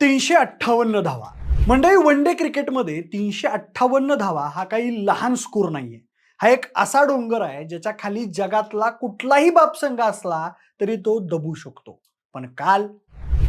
तीनशे अठ्ठावन्न धावा. मंडळी वन डे क्रिकेटमध्ये तीनशे अठ्ठावन्न धावा हा काही लहान स्कोर नाहीये. हा एक असा डोंगर आहे ज्याच्या खाली जगातला कुठलाही बापसंघ असला तरी तो दबू शकतो. पण काल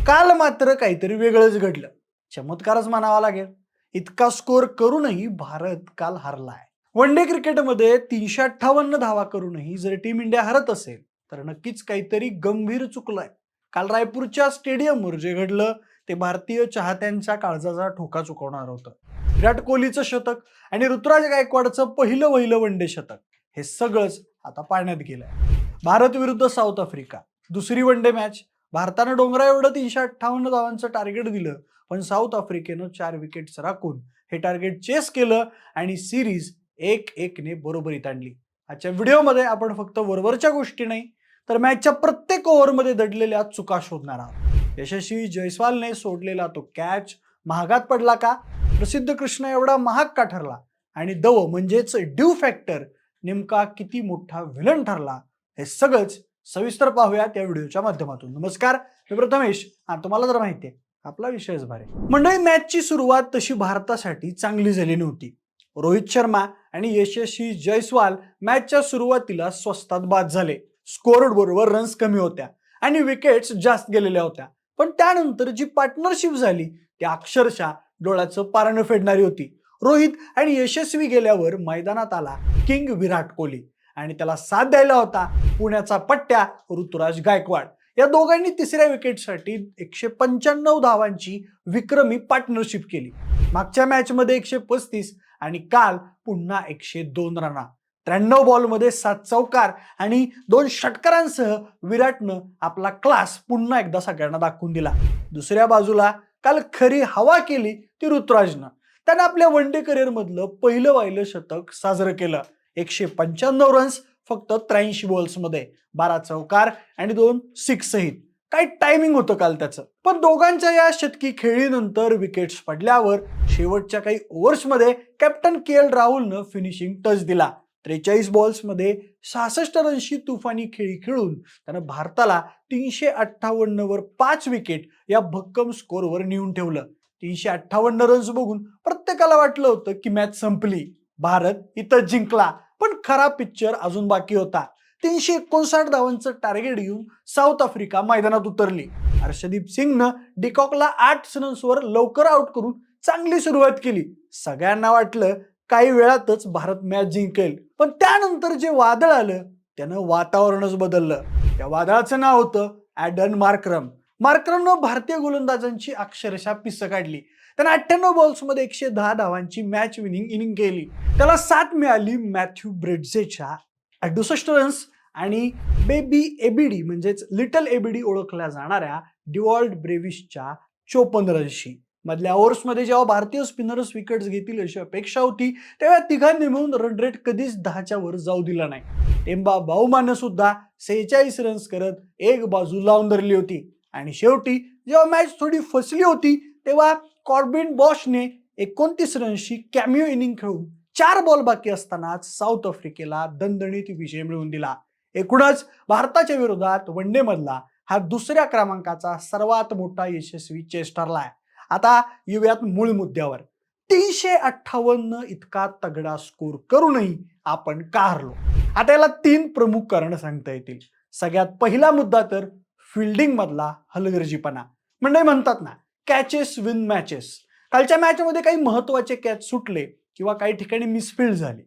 काल मात्र काहीतरी वेगळंच घडलं. चमत्कारच म्हणावा लागेल. इतका स्कोर करूनही भारत काल हरलाय. वन डे क्रिकेटमध्ये तीनशे अठ्ठावन्न धावा करूनही जर टीम इंडिया हरत असेल तर नक्कीच काहीतरी गंभीर चुकलंय. काल रायपूरच्या स्टेडियमवर जे घडलं ते भारतीय चाहत्यांच्या काळजाचा ठोका चुकवणार होतं. विराट कोहलीचं शतक आणि ऋतुराज गायकवाडचं पहिलं वहिलं वन डे शतक हे सगळंच आता पाण्यात गेलंय. भारत विरुद्ध साऊथ आफ्रिका दुसरी वन डे मॅच. भारतानं डोंगरा एवढं तीनशे अठ्ठावन्न धावांचं टार्गेट दिलं पण साऊथ आफ्रिकेनं चार विकेट्स राखून हे टार्गेट चेस केलं आणि सिरीज एक एकने बरोबरीत आणली. आजच्या व्हिडिओमध्ये आपण फक्त वरवरच्या गोष्टी नाही तर मॅचच्या प्रत्येक ओव्हरमध्ये दडलेल्या चुका शोधणार आहोत. यशस्वी जयस्वालने सोडलेला तो कॅच महागात पडला का? प्रसिद्ध कृष्ण एवढा महाग का ठरला? आणि दव म्हणजेच ड्यू फॅक्टर नेमका किती मोठा विलन ठरला? हे सगळंच सविस्तर पाहूयात या व्हिडिओच्या माध्यमातून. नमस्कार मी प्रथमेश. हा तुम्हाला जर माहिती आहे आपला विषयच भारी मंडळी मॅचची सुरुवात तशी भारतासाठी चांगली झाली नव्हती. रोहित शर्मा आणि यशस्वी जयस्वाल मॅचच्या सुरुवातीला स्वस्तात बाद झाले. स्कोर बरोबर रन्स कमी होत्या आणि विकेट्स जास्त गेलेल्या होत्या. पण त्यानंतर जी पार्टनरशिप झाली ती अक्षरशः डोळ्याचं पारणं फेडणारी होती. रोहित आणि यशस्वी गेल्यावर मैदानात आला किंग विराट कोहली आणि त्याला साथ द्यायला होता पुण्याचा पट्ट्या ऋतुराज गायकवाड. या दोघांनी तिसऱ्या विकेटसाठी एकशे पंच्याण्णव धावांची विक्रमी पार्टनरशिप केली. मागच्या मॅचमध्ये एकशे पस्तीस आणि काल पुन्हा एकशे दोन रना. त्र्याण्णव बॉलमध्ये सात चौकार आणि दोन षटकारांसह विराटनं आपला क्लास पुन्हा एकदा सगळ्यांना दाखवून दिला. दुसऱ्या बाजूला काल खरी हवा केली ती ऋतुराजनं. त्यानं आपल्या वन डे करिअरमधलं पहिलं वाहिलं शतक साजरं केलं. एकशे पंच्याण्णव रन्स फक्त त्र्याऐंशी बॉल्समध्ये बारा चौकार आणि दोन सिक्स सहित. काय टायमिंग होतं काल त्याचं? पण दोघांच्या या शतकी खेळीनंतर विकेट्स पडल्यावर शेवटच्या काही ओव्हर्समध्ये कॅप्टन के एल राहुलनं फिनिशिंग टच दिला. त्रेचाळीस बॉल्समध्ये सहासष्ट रनशी तुफानी खेळी खेळून त्यानं भारताला तीनशे अठ्ठावन्नवर पाच विकेट या भक्कम स्कोरवर नेऊन ठेवलं. तीनशे अठ्ठावन्न रन्स बघून प्रत्येकाला वाटलं होतं की मॅच संपली. भारत इथं जिंकला पण खरा पिक्चर अजून बाकी होता. तीनशे एकोणसाठ धावांचं टार्गेट घेऊन साऊथ आफ्रिका मैदानात उतरली. हर्षदीप सिंगनं डिकॉकला आठ रन्सवर लवकर आउट करून चांगली सुरुवात केली. सगळ्यांना वाटलं काही वेळातच भारत मॅच जिंकेल. पण त्यानंतर जे वादळ आलं त्यानं वातावरणच बदललं. त्या वादळाचं नाव होतं ॲडन मार्क्रम. मार्क्रमनं भारतीय गोलंदाजांची अक्षरशः पिस्स काढली. त्यानं अठ्ठ्याण्णव बॉल्समध्ये एकशे दहा धावांची मॅच विनिंग इनिंग केली. त्याला साथ मिळाली मॅथ्यू ब्रेडझेच्या. अडुसष्ट रन्स आणि बेबी एबीडी म्हणजेच लिटल एबीडी ओळखल्या जाणाऱ्या डिवॉल्ड ब्रेविसच्या चोपन्न रनशी. मधल्या ओव्हर्समध्ये जेव्हा भारतीय स्पिनर्स विकेट्स घेतील अशी अपेक्षा होती तेव्हा तिघांनी मिळून रन रेट कधीच दहाच्या वर जाऊ दिला नाही. टेंबा बाहुमानं सुद्धा सेहेचाळीस रन्स करत एक बाजू लावून धरली होती. आणि शेवटी जेव्हा मॅच थोडी फसली होती तेव्हा कॉर्बिन बॉशने एकोणतीस रन्सची कॅमिओ इनिंग खेळून चार बॉल बाकी असतानाच साऊथ आफ्रिकेला दणदणीत विजय मिळवून दिला. एकूणच भारताच्या विरोधात वन मधला हा दुसऱ्या क्रमांकाचा सर्वात मोठा यशस्वी चेस ठरला आहे आता येऊयात मूळ मुद्द्यावर. तीनशे अठ्ठावन्न इतका तगडा स्कोर करूनही आपण का हरलो आता याला तीन प्रमुख कारण सांगता येतील. सगळ्यात पहिला मुद्दा तर फिल्डिंग मधला हलगर्जीपणा. म्हणजे म्हणतात ना कॅचेस विन मॅचेस कालच्या मॅचमध्ये काही महत्त्वाचे कॅच सुटले किंवा काही ठिकाणी मिसफिल्ड झाली.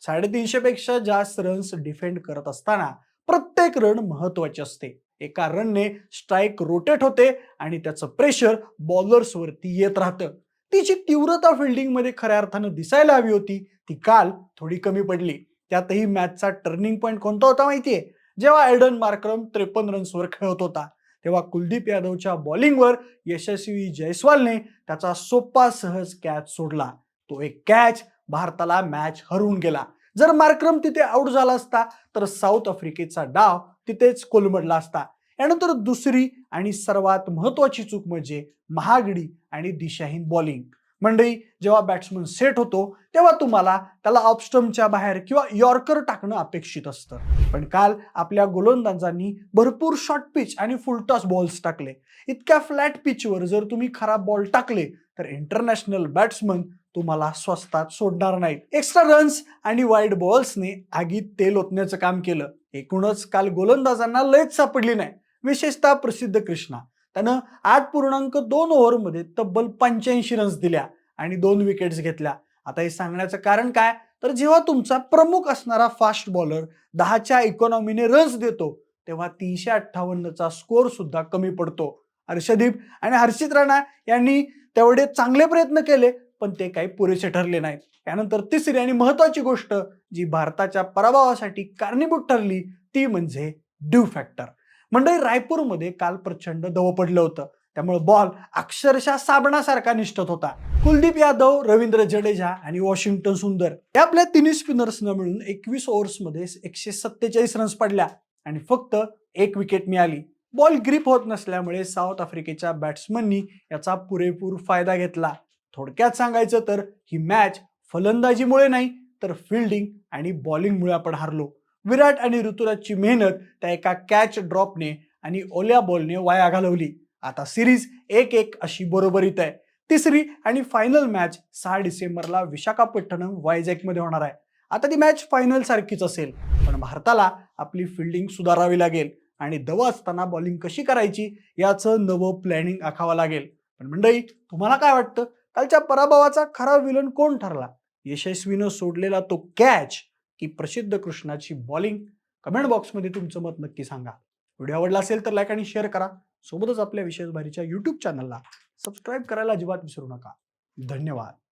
साडेतीनशे पेक्षा जास्त रन्स डिफेंड करत असताना प्रत्येक रन महत्त्वाचे असते. एका रनने स्ट्राईक रोटेट होते आणि त्याचं प्रेशर बॉलर्सवरती येत राहतं. तिची तीव्रता फिल्डिंगमध्ये खऱ्या अर्थानं दिसायला हवी होती. ती काल थोडी कमी पडली. त्यातही मॅचचा टर्निंग पॉईंट कोणता होता माहितीये? जेव्हा एल्डन मार्क्रम त्रेपन्न रन्सवर खेळत होता तेव्हा कुलदीप यादवच्या बॉलिंगवर यशस्वी जयस्वालने त्याचा सोपा सहज कॅच सोडला. तो एक कॅच भारताला मॅच हरवून गेला. जर मार्क्रम तिथे आउट झाला असता तर साऊथ आफ्रिकेचा डाव तिथेच कोलमडला असता. यानंतर दुसरी आणि सर्वात महत्वाची चूक म्हणजे महागडी आणि दिशाहीन बॉलिंग. मंडळी जेव्हा बॅट्समन सेट होतो तेव्हा तुम्हाला त्याला ऑपस्टमच्या बाहेर किंवा यॉर्कर टाकणं अपेक्षित असतं. पण काल आपल्या गोलंदाजांनी भरपूर शॉर्ट पिच आणि फुलटॉस बॉल्स टाकले. इतक्या फ्लॅट पिचवर जर तुम्ही खराब बॉल टाकले तर इंटरनॅशनल बॅट्समन तुम्हाला स्वस्तात सोडणार नाहीत. एक्स्ट्रा रन्स आणि वाईड बॉल्सने आगीत तेल ओतण्याचं काम केलं. एकूणच काल गोलंदाजांना लयच सापडली नाही. विशेषतः प्रसिद्ध कृष्णा. त्यानं आठ पूर्णांक दोन ओव्हरमध्ये तब्बल पंच्याऐंशी रन्स दिल्या आणि दोन विकेट्स घेतल्या. आता हे सांगण्याचं कारण काय? तर जेव्हा तुमचा प्रमुख असणारा फास्ट बॉलर दहाच्या इकॉनॉमीने रन्स देतो तेव्हा तीनशे अठ्ठावन्नचा स्कोअर सुद्धा कमी पडतो. हर्षदीप आणि हर्षित राणा यांनी तेवढे चांगले प्रयत्न केले पण ते काही पुरेसे ठरले नाहीत त्यानंतर तिसरी आणि महत्वाची गोष्ट जी भारताच्या पराभवासाठी कारणीभूत ठरली ती म्हणजे ड्यू फॅक्टर मंडळी रायपूरमध्ये काल प्रचंड दव पडलं होतं. त्यामुळे बॉल अक्षरशः साबणासारखा निष्ठत होता. कुलदीप यादव रवींद्र जडेजा आणि वॉशिंग्टन सुंदर या आपल्या तिन्ही स्पिनर्सनं मिळून एकवीस ओव्हर्समध्ये एकशे सत्तेचाळीस रन्स पडल्या आणि फक्त एक विकेट मिळाली. बॉल ग्रीप होत नसल्यामुळे साऊथ आफ्रिकेच्या बॅट्समननी याचा पुरेपूर फायदा घेतला. थोडक्यात सांगायचं तर ही मॅच फलंदाजीमुळे नाही तर फिल्डिंग आणि बॉलिंगमुळे आपण हारलो. विराट आणि ऋतुराजची मेहनत त्या एका कॅच ड्रॉपने आणि ओल्या बॉलने वाया घालवली. आता सिरीज एक एक अशी बरोबरीत आहे. तिसरी आणि फायनल मॅच सहा डिसेंबरला विशाखापट्टणम वायझॅकमध्ये होणार आहे. आता ती मॅच फायनल सारखीच असेल पण भारताला आपली फिल्डिंग सुधारावी लागेल आणि दव असताना बॉलिंग कशी करायची याचं नवं प्लॅनिंग आखावं लागेल. पण मंडळी तुम्हाला काय वाटतं? कालच्या पराभवाचा खरा विलन कोण ठरला? यशस्वीनं सोडलेला तो कॅच की प्रसिद्ध कृष्णाची बॉलिंग कमेंट बॉक्समध्ये तुमचं मत नक्की सांगा. व्हिडिओ आवडला असेल तर लाईक आणि शेअर करा. सोबतच आपल्या विशेष भारीच्या युट्यूब चॅनलला सबस्क्राईब करायला अजिबात विसरू नका. धन्यवाद.